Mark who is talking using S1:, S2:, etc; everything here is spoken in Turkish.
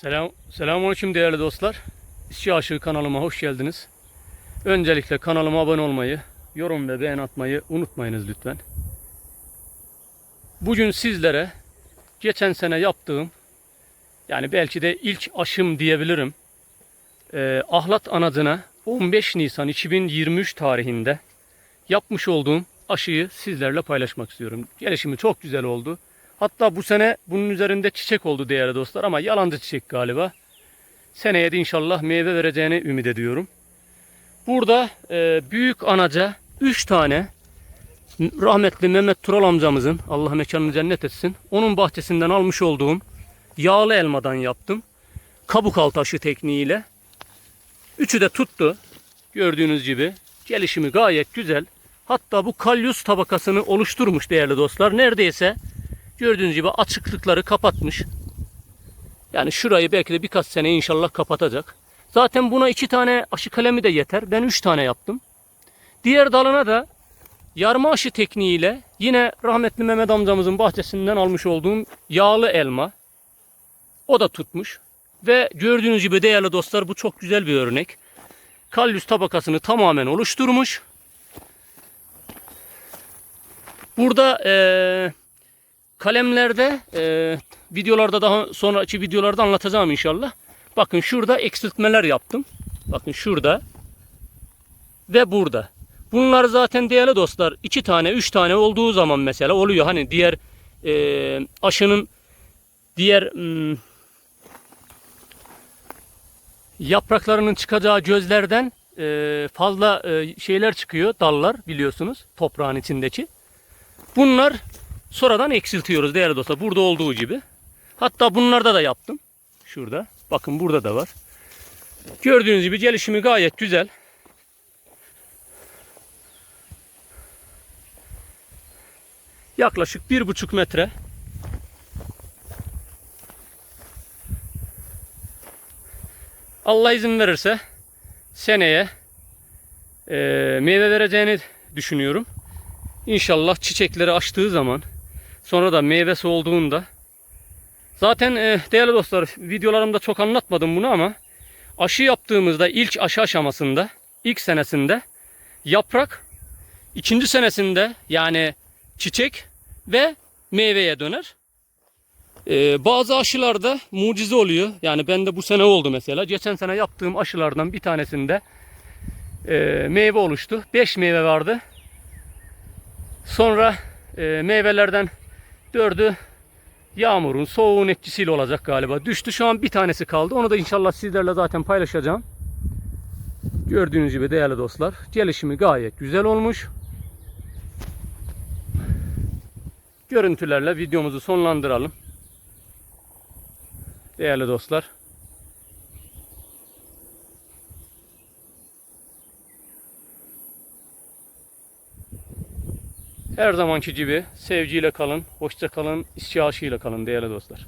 S1: Selam, selamünaleyküm değerli dostlar. İşçi Aşığı kanalıma hoş geldiniz. Öncelikle kanalıma abone olmayı, yorum ve beğen atmayı unutmayınız lütfen. Bugün sizlere geçen sene yaptığım, yani belki de ilk aşım diyebilirim. Ee, Ahlat Anadına 15 Nisan 2023 tarihinde yapmış olduğum aşıyı sizlerle paylaşmak istiyorum. Gelişimi çok güzel oldu. Hatta bu sene bunun üzerinde çiçek oldu değerli dostlar ama yalancı çiçek galiba. Seneye de inşallah meyve vereceğini ümit ediyorum. Burada e, büyük anaca 3 tane rahmetli Mehmet Tural amcamızın Allah mekanını cennet etsin. Onun bahçesinden almış olduğum yağlı elmadan yaptım. Kabuk altı aşı tekniğiyle. Üçü de tuttu. Gördüğünüz gibi gelişimi gayet güzel. Hatta bu kalyus tabakasını oluşturmuş değerli dostlar. Neredeyse gördüğünüz gibi açıklıkları kapatmış. Yani şurayı belki de birkaç sene inşallah kapatacak. Zaten buna iki tane aşı kalemi de yeter. Ben üç tane yaptım. Diğer dalına da yarma aşı tekniğiyle yine rahmetli Mehmet amcamızın bahçesinden almış olduğum yağlı elma. O da tutmuş. Ve gördüğünüz gibi değerli dostlar bu çok güzel bir örnek. Kalyus tabakasını tamamen oluşturmuş. Burada eee kalemlerde e, videolarda daha sonraki videolarda anlatacağım inşallah. Bakın şurada eksiltmeler yaptım. Bakın şurada ve burada. Bunlar zaten değerli dostlar iki tane üç tane olduğu zaman mesela oluyor. Hani diğer e, aşının diğer hmm, yapraklarının çıkacağı gözlerden e, fazla e, şeyler çıkıyor dallar biliyorsunuz toprağın içindeki. Bunlar sonradan eksiltiyoruz değerli dostlar. Burada olduğu gibi. Hatta bunlarda da yaptım. Şurada. Bakın burada da var. Gördüğünüz gibi gelişimi gayet güzel. Yaklaşık bir buçuk metre. Allah izin verirse seneye e, meyve vereceğini düşünüyorum. İnşallah çiçekleri açtığı zaman sonra da meyvesi olduğunda zaten e, değerli dostlar videolarımda çok anlatmadım bunu ama aşı yaptığımızda ilk aşı aşamasında ilk senesinde yaprak ikinci senesinde yani çiçek ve meyveye döner. Ee, bazı aşılarda mucize oluyor. Yani bende bu sene oldu mesela. Geçen sene yaptığım aşılardan bir tanesinde e, meyve oluştu. 5 meyve vardı. Sonra e, meyvelerden dördü yağmurun, soğuğun etkisiyle olacak galiba. Düştü şu an bir tanesi kaldı. Onu da inşallah sizlerle zaten paylaşacağım. Gördüğünüz gibi değerli dostlar. Gelişimi gayet güzel olmuş. Görüntülerle videomuzu sonlandıralım. Değerli dostlar. Her zamanki gibi sevgiyle kalın, hoşça kalın, işçi aşığıyla kalın değerli dostlar.